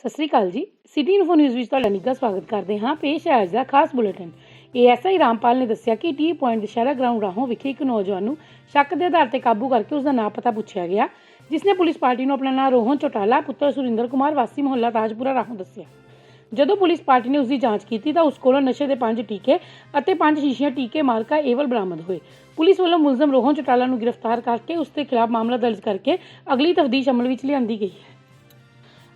ਸਤਿ ਸ੍ਰੀ ਅਕਾਲ ਜੀ। City info news ਵਿੱਚ ਤੁਹਾਡਾ ਨਿੱਘਾ ਸਵਾਗਤ ਕਰਦੇ ਹਾਂ। ਪੇਸ਼ ਹੈ ਅੱਜ ਦਾ ਖਾਸ ਬੁਲੇਟਿਨ। ਏਐਸਆਈ ਰਾਮਪਾਲ ਨੇ ਦੱਸਿਆ ਕਿ T point Dussehra ground Rahon ਵਿਖੇ ਇੱਕ ਨੌਜਵਾਨ ਨੂੰ ਸ਼ੱਕ ਦੇ ਆਧਾਰ ਤੇ ਕਾਬੂ ਕਰਕੇ ਉਸ ਦਾ ਨਾਂ ਪਤਾ ਪੁੱਛਿਆ ਗਿਆ, ਜਿਸ ਨੇ ਪੁਲਿਸ ਪਾਰਟੀ ਨੂੰ ਆਪਣਾ ਨਾਂ ਰੋਹਨ ਚੋਟਾਲਾ, ਪੁੱਤਰ ਸੁਰਿੰਦਰ ਕੁਮਾਰ, ਵਾਸੀ ਮੁਹੱਲਾ ਤਾਜਪੁਰਾ ਰਾਹੋਂ ਦੱਸਿਆ। ਜਦੋਂ ਪੁਲਿਸ ਪਾਰਟੀ ਨੇ ਉਸ ਦੀ ਜਾਂਚ ਕੀਤੀ ਤਾਂ ਉਸ ਕੋਲੋਂ ਨਸ਼ੇ ਦੇ ਪੰਜ ਟੀਕੇ ਅਤੇ ਪੰਜ ਸ਼ੀਸ਼ੀਆਂ ਟੀਕੇ ਮਾਰਕਾ ਏਵਲ ਬਰਾਮਦ ਹੋਏ। ਪੁਲਿਸ ਵੱਲੋਂ ਮੁਲਜ਼ਮ ਰੋਹਨ ਚੋਟਾਲਾ ਨੂੰ ਗ੍ਰਿਫਤਾਰ ਕਰਕੇ ਉਸ ਦੇ ਖਿਲਾਫ ਮਾਮਲਾ ਦਰਜ ਕਰਕੇ ਅਗਲੀ ਤਫਦੀਸ਼ ਅਮਲ ਵਿੱਚ ਲਿਆਂਦੀ ਗਈ ਹੈ।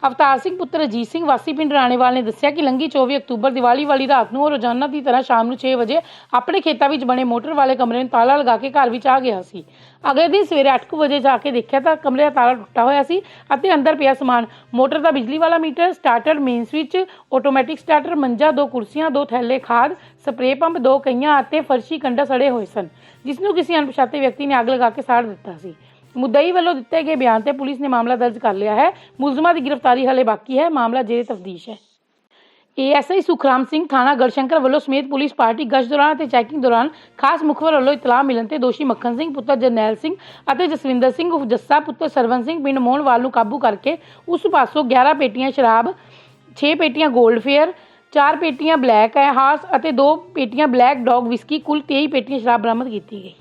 ਅਵਤਾਰ ਸਿੰਘ ਪੁੱਤਰ ਅਜੀਤ ਸਿੰਘ ਵਾਸੀ ਪਿੰਡ ਰਾਣੇਵਾਲ ਨੇ ਦੱਸਿਆ ਕਿ ਲੰਗੀ 24 ਅਕਤੂਬਰ ਦੀਵਾਲੀ ਵਾਲੀ ਰਾਤ ਨੂੰ ਉਹ ਰੋਜ਼ਾਨਾ ਦੀ ਤਰ੍ਹਾਂ ਸ਼ਾਮ ਨੂੰ 6 ਵਜੇ ਆਪਣੇ ਖੇਤਾਂ ਵਿੱਚ ਬਣੇ ਮੋਟਰ ਵਾਲੇ ਕਮਰੇ ਨੂੰ ਤਾਲਾ ਲਗਾ ਕੇ ਘਰ ਵਿੱਚ ਆ ਗਿਆ ਸੀ। ਅਗਲੇ ਦਿਨ ਸਵੇਰੇ 8 ਵਜੇ ਜਾ ਕੇ ਦੇਖਿਆ ਤਾਂ ਕਮਰੇ ਦਾ ਤਾਲਾ ਟੁੱਟਾ ਹੋਇਆ ਸੀ ਅਤੇ ਅੰਦਰ ਪਿਆ ਸਮਾਨ। ਮੋਟਰ ਦਾ ਬਿਜਲੀ ਵਾਲਾ meter starter main switch automatic starter ਮੰਜਾ, ਦੋ ਕੁਰਸੀਆਂ, ਦੋ ਥੈਲੇ, ਖਾਦ ਸਪਰੇਅ ਪੰਪ ਦੋ ਕਈਆਂ ਅਤੇ ਫਰਸ਼ੀ ਕੰਡਾ ਸੜੇ ਹੋਏ ਸਨ, ਜਿਸ ਨੂੰ ਕਿਸੇ ਅਣਪਛਾਤੇ ਵਿਅਕਤੀ ਨੇ ਅੱਗ ਲਗਾ ਕੇ ਸਾੜ ਦਿੱਤਾ ਸੀ। ਮੁਦਈ ਵੱਲੋਂ ਦਿੱਤੇ ਗਏ ਬਿਆਨ ਤੇ ਪੁਲਿਸ ਨੇ ਮਾਮਲਾ ਦਰਜ ਕਰ ਲਿਆ ਹੈ। ਮੁਲਜ਼ਮਾਂ ਦੀ ਗ੍ਰਿਫਤਾਰੀ ਹਲੇ ਬਾਕੀ ਹੈ। ਮਾਮਲਾ ਜੇਰੇ ਤਫਦੀਸ਼ ਹੈ। ਏਐਸਆਈ ਸੁਖਰਾਮ ਸਿੰਘ ਥਾਣਾ ਗੜਸ਼ੰਕਰ ਵੱਲੋਂ ਸਮੇਤ ਪੁਲਿਸ ਪਾਰਟੀ ਗਸ਼ਤ ਦੌਰਾਨ ਅਤੇ ਚੈਕਿੰਗ ਦੌਰਾਨ ਖਾਸ ਮੁਖਬਰ ਵੱਲੋਂ ਇਤਲਾਹ ਮਿਲਣ ਤੇ ਦੋਸ਼ੀ ਮੱਖਣ ਸਿੰਘ, ਪੁੱਤਰ ਜਰਨੈਲ ਸਿੰਘ ਅਤੇ ਜਸਵਿੰਦਰ ਸਿੰਘ ਉਰਫ ਜੱਸਾ, ਪੁੱਤਰ ਸਰਵਨ ਸਿੰਘ, ਪਿੰਡ ਮੋਹਣਵਾਲ ਨੂੰ ਕਾਬੂ ਕਰਕੇ ਉਸ ਪਾਸੋਂ 11 ਪੇਟੀਆਂ ਸ਼ਰਾਬ 6 ਪੇਟੀਆਂ 골ਡ ਫੇਅਰ 4 ਪੇਟੀਆਂ ਬਲੈਕ ਹਾਰਸ ਅਤੇ 2 ਪੇਟੀਆਂ ਬਲੈਕ ਡੌਗ ਵਿਸਕੀ, ਕੁੱਲ 23 ਪੇਟੀਆਂ ਸ਼ਰਾਬ ਬਰਾਮਦ ਕੀਤੀ ਗਈ।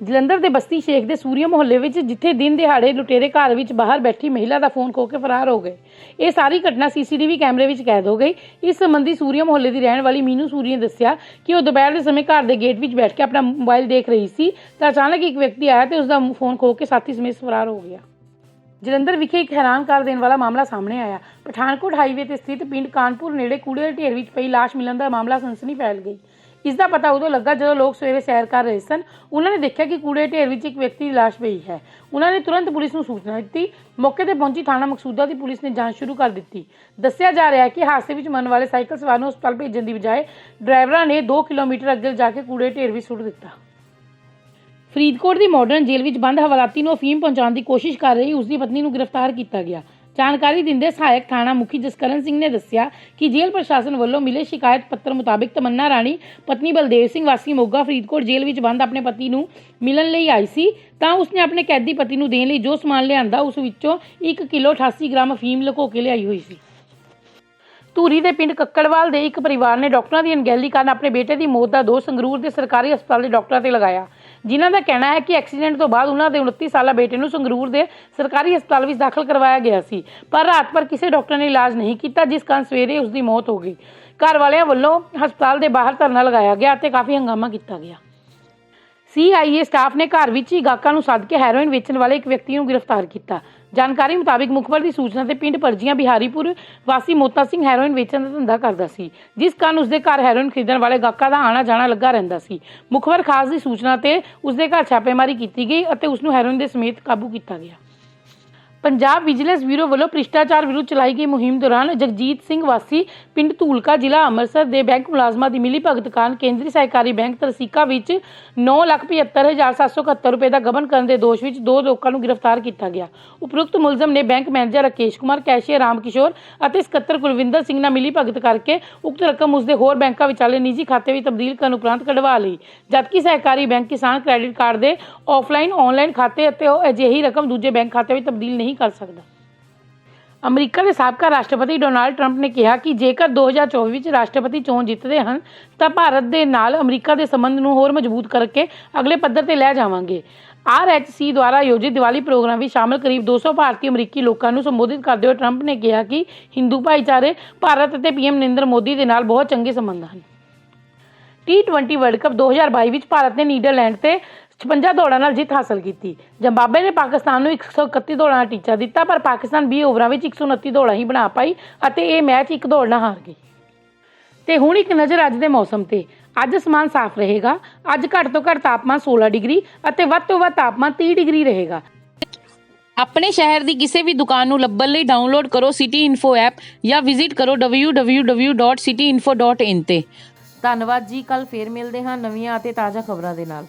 ਜਲੰਧਰ ਦੇ ਬਸਤੀ ਸ਼ੇਖ ਦੇ ਸੂਰੀਆ ਮੁਹੱਲੇ ਵਿੱਚ ਜਿੱਥੇ ਦਿਨ ਦਿਹਾੜੇ ਲੁਟੇਰੇ ਘਰ ਵਿੱਚ ਬਾਹਰ ਬੈਠੀ ਮਹਿਲਾ ਦਾ ਫੋਨ ਖੋ ਕੇ ਫਰਾਰ ਹੋ ਗਏ। ਇਹ ਸਾਰੀ ਘਟਨਾ ਸੀਸੀਟੀਵੀ ਕੈਮਰੇ ਵਿੱਚ ਕੈਦ ਹੋ ਗਈ। ਇਸ ਸੰਬੰਧੀ ਸੂਰੀਆ ਮੁਹੱਲੇ ਦੀ ਰਹਿਣ ਵਾਲੀ ਮੀਨੂ ਸੂਰੀ ਨੇ ਦੱਸਿਆ ਕਿ ਉਹ ਦੁਪਹਿਰ ਦੇ ਸਮੇਂ ਘਰ ਦੇ ਗੇਟ ਵਿੱਚ ਬੈਠ ਕੇ ਆਪਣਾ ਮੋਬਾਈਲ ਦੇਖ ਰਹੀ ਸੀ ਤਾਂ ਅਚਾਨਕ ਇੱਕ ਵਿਅਕਤੀ ਆਇਆ ਤੇ ਉਸ ਦਾ ਫੋਨ ਖੋ ਕੇ ਸਾਥੀ ਸਮੇਤ ਫਰਾਰ ਹੋ ਗਿਆ। ਜਲੰਧਰ ਵਿਖੇ ਇੱਕ ਹੈਰਾਨ ਕਰ ਦੇਣ ਵਾਲਾ ਮਾਮਲਾ ਸਾਹਮਣੇ ਆਇਆ। ਪਠਾਨਕੋਟ ਹਾਈਵੇ ਤੇ ਸਥਿਤ ਪਿੰਡ ਕਾਨਪੁਰ ਨੇੜੇ ਕੂੜੇ ਦੇ ਢੇਰ ਵਿੱਚ ਪਈ ਲਾਸ਼ ਮਿਲਣ ਦਾ ਮਾਮਲਾ ਸਨਸਨੀ ਫੈਲ ਗਈ। ਇਸ ਦਾ ਪਤਾ ਉਦੋਂ ਲੱਗਾ ਜਦੋਂ ਲੋਕ ਸਵੇਰੇ ਸੈਰ ਕਰ ਰਹੇ ਸਨ। ਉਹਨਾਂ ਨੇ ਦੇਖਿਆ ਕਿ ਕੂੜੇ ਢੇਰ ਵਿੱਚ ਇੱਕ ਵਿਅਕਤੀ ਦੀ ਲਾਸ਼ ਪਈ ਹੈ। ਉਹਨਾਂ ਨੇ ਤੁਰੰਤ ਪੁਲਿਸ ਨੂੰ ਸੂਚਨਾ ਦਿੱਤੀ। ਮੌਕੇ ਤੇ ਪਹੁੰਚੀ ਥਾਣਾ ਮਕਸੂਦਾ ਦੀ ਪੁਲਿਸ ਨੇ ਜਾਂਚ ਸ਼ੁਰੂ ਕਰ ਦਿੱਤੀ। ਦੱਸਿਆ ਜਾ ਰਿਹਾ ਹੈ ਕਿ ਹਾਦਸੇ ਵਿੱਚ ਮਰਨ ਵਾਲੇ ਸਾਈਕਲ ਸਵਾਰ ਨੂੰ ਹਸਪਤਾਲ ਭੇਜਣ ਦੀ ਬਜਾਏ ਡਰਾਈਵਰਾਂ ਨੇ 2 ਕਿਲੋਮੀਟਰ ਅੱਗੇ ਜਾ ਕੇ ਕੂੜੇ ਢੇਰ ਵਿੱਚ ਸੁੱਟ ਦਿੱਤਾ। ਫਰੀਦਕੋਟ ਦੀ ਮਾਡਰਨ ਜੇਲ੍ਹ ਵਿੱਚ ਬੰਦ ਹਵਾਲਾਤੀ ਨੂੰ ਅਫੀਮ ਪਹੁੰਚਾਉਣ ਦੀ ਕੋਸ਼ਿਸ਼ ਕਰ ਰਹੀ ਉਸ ਦੀ ਪਤਨੀ ਨੂੰ ਗ੍ਰਿਫਤਾਰ ਕੀਤਾ ਗਿਆ। ਜਾਣਕਾਰੀ ਦਿੰਦੇ ਸਹਾਇਕ ਥਾਣਾ ਮੁਖੀ ਜਸਕਰਨ ਸਿੰਘ ਨੇ ਦੱਸਿਆ ਕਿ ਜੇਲ੍ਹ ਪ੍ਰਸ਼ਾਸਨ ਵੱਲੋਂ ਮਿਲੇ ਸ਼ਿਕਾਇਤ ਪੱਤਰ ਮੁਤਾਬਿਕ ਤਮੰਨਾ ਰਾਣੀ, ਪਤਨੀ ਬਲਦੇਵ ਸਿੰਘ ਵਾਸੀ ਮੋਗਾ ਫਰੀਦਕੋਟ ਜੇਲ੍ਹ ਵਿੱਚ ਬੰਦ ਆਪਣੇ ਪਤੀ ਨੂੰ ਮਿਲਣ ਲਈ ਆਈ ਸੀ। ਤਾਂ ਉਸਨੇ ਆਪਣੇ ਕੈਦੀ ਪਤੀ ਨੂੰ ਦੇਣ ਲਈ ਜੋ ਸਮਾਨ ਲਿਆਂਦਾ, ਉਸ ਵਿੱਚੋਂ 1 ਕਿਲੋ 88 ਗ੍ਰਾਮ ਅਫੀਮ ਲੁਕੋ ਕੇ ਲਿਆਈ ਹੋਈ ਸੀ। ਧੂਰੀ ਦੇ ਪਿੰਡ ਕੱਕੜਵਾਲ ਦੇ ਇੱਕ ਪਰਿਵਾਰ ਨੇ ਡਾਕਟਰਾਂ ਦੀ ਅਣਗਹਿਲੀ ਕਾਰਨ ਆਪਣੇ ਬੇਟੇ ਦੀ ਮੌਤ ਦਾ ਦੋਸ਼ ਸੰਗਰੂਰ ਦੇ ਸਰਕਾਰੀ ਹਸਪਤਾਲ ਦੇ ਡਾਕਟਰਾਂ ਤੇ ਲਗਾਇਆ। ਜਿਨ੍ਹਾਂ ਦਾ ਕਹਿਣਾ ਹੈ ਕਿ ਐਕਸੀਡੈਂਟ ਤੋਂ ਬਾਅਦ ਉਹਨਾਂ ਦੇ 29 ਸਾਲਾ ਬੇਟੇ ਨੂੰ ਸੰਗਰੂਰ ਦੇ ਸਰਕਾਰੀ ਹਸਪਤਾਲ ਵਿੱਚ ਦਾਖਲ ਕਰਵਾਇਆ ਗਿਆ ਸੀ। ਪਰ ਰਾਤ ਭਰ ਕਿਸੇ ਡਾਕਟਰ ਨੇ ਇਲਾਜ ਨਹੀਂ ਕੀਤਾ, ਜਿਸ ਕਾਰਨ ਸਵੇਰੇ ਉਸ ਦੀ ਮੌਤ ਹੋ ਗਈ। ਘਰ ਵਾਲਿਆਂ ਵੱਲੋਂ ਹਸਪਤਾਲ ਦੇ ਬਾਹਰ ਧਰਨਾ ਲਗਾਇਆ ਗਿਆ ਅਤੇ ਕਾਫੀ ਹੰਗਾਮਾ ਕੀਤਾ ਗਿਆ। ਸੀਆਈਏ ਸਟਾਫ ਨੇ ਘਰ ਵਿੱਚ ਹੀ ਗਾਹਕਾਂ ਨੂੰ ਸੱਦ ਕੇ ਹੈਰੋਇਨ ਵੇਚਣ ਵਾਲੇ ਇੱਕ ਵਿਅਕਤੀ ਨੂੰ ਗ੍ਰਿਫਤਾਰ ਕੀਤਾ। ਜਾਣਕਾਰੀ ਮੁਤਾਬਿਕ ਮੁਖਬਰ ਦੀ ਸੂਚਨਾ ਤੇ ਪਿੰਡ ਪਰਜੀਆਂ ਬਿਹਾਰੀਪੁਰ ਵਾਸੀ ਮੋਤਾ ਸਿੰਘ ਹੈਰੋਇਨ ਵੇਚਣ ਦਾ ਧੰਦਾ ਕਰਦਾ ਸੀ, ਜਿਸ ਕਾਰਨ ਉਸਦੇ ਘਰ ਹੈਰੋਇਨ ਖਰੀਦਣ ਵਾਲੇ ਗਾਹਕਾਂ ਦਾ ਆਣਾ ਜਾਣਾ ਲੱਗਾ ਰਹਿੰਦਾ ਸੀ। ਮੁਖਬਰ ਖਾਸ ਦੀ ਸੂਚਨਾ ਤੇ ਉਸਦੇ ਘਰ ਛਾਪੇਮਾਰੀ ਕੀਤੀ ਗਈ ਅਤੇ ਉਸ ਨੂੰ ਹੈਰੋਇਨ ਦੇ ਸਮੇਤ ਕਾਬੂ ਕੀਤਾ ਗਿਆ। ਪੰਜਾਬ ਵਿਜੀਲੈਂਸ ਬਿਊਰੋ ਵੱਲੋਂ ਭ੍ਰਿਸ਼ਟਾਚਾਰ ਵਿਰੁੱਧ ਚਲਾਈ ਗਈ ਮੁਹਿੰਮ ਦੌਰਾਨ ਜਗਜੀਤ ਸਿੰਘ ਵਾਸੀ, ਪਿੰਡ ਧੂਲਕਾ, ਜ਼ਿਲ੍ਹਾ ਅੰਮ੍ਰਿਤਸਰ ਦੇ ਬੈਂਕ ਮੁਲਾਜ਼ਮਾਂ ਦੀ ਮਿਲੀ ਭਗਤ ਕਾਰਨ ਕੇਂਦਰੀ ਸਹਿਕਾਰੀ ਬੈਂਕ ਤਰਸੀਕਾ ਵਿੱਚ 975771 ਰੁਪਏ ਦਾ ਗਬਨ ਕਰਨ ਦੇ ਦੋਸ਼ ਵਿੱਚ ਦੋ ਲੋਕਾਂ ਨੂੰ ਗ੍ਰਿਫਤਾਰ ਕੀਤਾ ਗਿਆ। ਉਪਰੁਕਤ ਮੁਲਜ਼ਮ ਨੇ bank manager Rakesh Kumar, cashier Ram Kishore ਅਤੇ ਸਕੱਤਰ ਕੁਲਵਿੰਦਰ ਸਿੰਘ ਨਾਲ ਮਿਲੀ ਭਗਤ ਕਰਕੇ ਉਕਤ ਰਕਮ ਉਸਦੇ ਹੋਰ ਬੈਂਕਾਂ ਵਿਚਾਲੇ ਨਿੱਜੀ ਖਾਤੇ ਵਿੱਚ ਤਬਦੀਲ ਕਰਨ ਉਪਰੰਤ ਕਢਵਾ ਲਈ। ਜਦਕਿ ਸਹਿਕਾਰੀ ਬੈਂਕ ਕਿਸਾਨ ਕ੍ਰੈਡਿਟ ਕਾਰਡ ਦੇ ਆਫਲਾਈਨ ਆਨਲਾਈਨ ਖਾਤੇ ਅਤੇ ਉਹ ਅਜਿਹੀ ਰਕਮ ਦੂਜੇ ਬੈਂਕ ਖਾਤੇ ਵਿੱਚ ਤਬਦੀਲ ਨਹੀਂ ਕਰ ਸਕਦਾ। ਅਮਰੀਕਾ ਦੇ ਸਾਬਕਾ ਰਾਸ਼ਟਰਪਤੀ ਡੋਨਾਲਡ ਟਰੰਪ ਨੇ ਕਿਹਾ ਕਿ ਜੇਕਰ 2024 ਵਿੱਚ ਰਾਸ਼ਟਰਪਤੀ ਚੋਣ ਜਿੱਤਦੇ ਹਨ, ਤਾਂ ਭਾਰਤ ਦੇ ਨਾਲ ਅਮਰੀਕਾ ਦੇ ਸੰਬੰਧ ਨੂੰ ਹੋਰ ਮਜ਼ਬੂਤ ਕਰਕੇ ਅਗਲੇ ਪੱਧਰ ਤੇ ਲੈ ਜਾਵਾਂਗੇ। ਆਰਐਚਸੀ ਦੁਆਰਾ ਆਯੋਜਿਤ ਦੀਵਾਲੀ ਪ੍ਰੋਗਰਾਮ ਵਿੱਚ ਸ਼ਾਮਲ ਕਰੀਬ 200 ਭਾਰਤੀ ਅਮਰੀਕੀ ਲੋਕਾਂ ਨੂੰ ਸੰਬੋਧਿਤ ਕਰਦੇ ਹੋਏ ਟਰੰਪ ਨੇ ਕਿਹਾ ਕਿ ਹਿੰਦੂ ਭਾਈਚਾਰੇ, ਭਾਰਤ ਅਤੇ ਪੀਐਮ ਨਰਿੰਦਰ ਮੋਦੀ ਦੇ ਨਾਲ ਬਹੁਤ ਚੰਗੇ ਸੰਬੰਧ ਹਨ। ਟੀ20 ਵਰਲਡ ਕੱਪ 2022 ਵਿੱਚ ਭਾਰਤ ਨੇ ਨੀਦਰਲੈਂਡ ਤੇ 56 ਦੌੜਾਂ ਨਾਲ ਜਿੱਤ ਹਾਸਲ ਕੀਤੀ। ਜ਼ਿੰਬਾਬਵੇ ਨੇ ਪਾਕਿਸਤਾਨ ਨੂੰ 131 ਦੌੜਾਂ ਦਾ ਟੀਚਾ ਦਿੱਤਾ ਪਰ ਪਾਕਿਸਤਾਨ 20 ਓਵਰਾਂ ਵਿੱਚ 129 ਦੌੜਾਂ ਹੀ ਬਣਾ ਪਾਈ ਅਤੇ ਇਹ ਮੈਚ ਇੱਕ ਦੌੜ ਨਾਲ ਹਾਰ ਗਈ ਤੇ ਹੁਣ ਇੱਕ ਨਜ਼ਰ ਅੱਜ ਦੇ ਮੌਸਮ ਤੇ। ਅੱਜ ਅਸਮਾਨ ਸਾਫ਼ ਰਹੇਗਾ। ਅੱਜ ਘੱਟ ਤੋਂ ਘੱਟ ਤਾਪਮਾਨ 16 ਡਿਗਰੀ ਅਤੇ ਵੱਧ ਤੋਂ ਵੱਧ ਤਾਪਮਾਨ 30 ਡਿਗਰੀ ਰਹੇਗਾ। ਆਪਣੇ ਸ਼ਹਿਰ ਦੀ ਕਿਸੇ ਵੀ ਦੁਕਾਨ ਨੂੰ ਲੱਭਣ ਲਈ ਡਾਊਨਲੋਡ ਕਰੋ ਸਿਟੀ ਇਨਫੋ ਐਪ ਜਾਂ ਵਿਜ਼ਿਟ ਕਰੋ www.cityinfo.in ਤੇ। ਧੰਨਵਾਦ ਜੀ ਕੱਲ ਫੇਰ ਮਿਲਦੇ ਹਾਂ ਨਵੀਆਂ ਅਤੇ ਤਾਜ਼ਾ ਖਬਰਾਂ ਦੇ ਨਾਲ।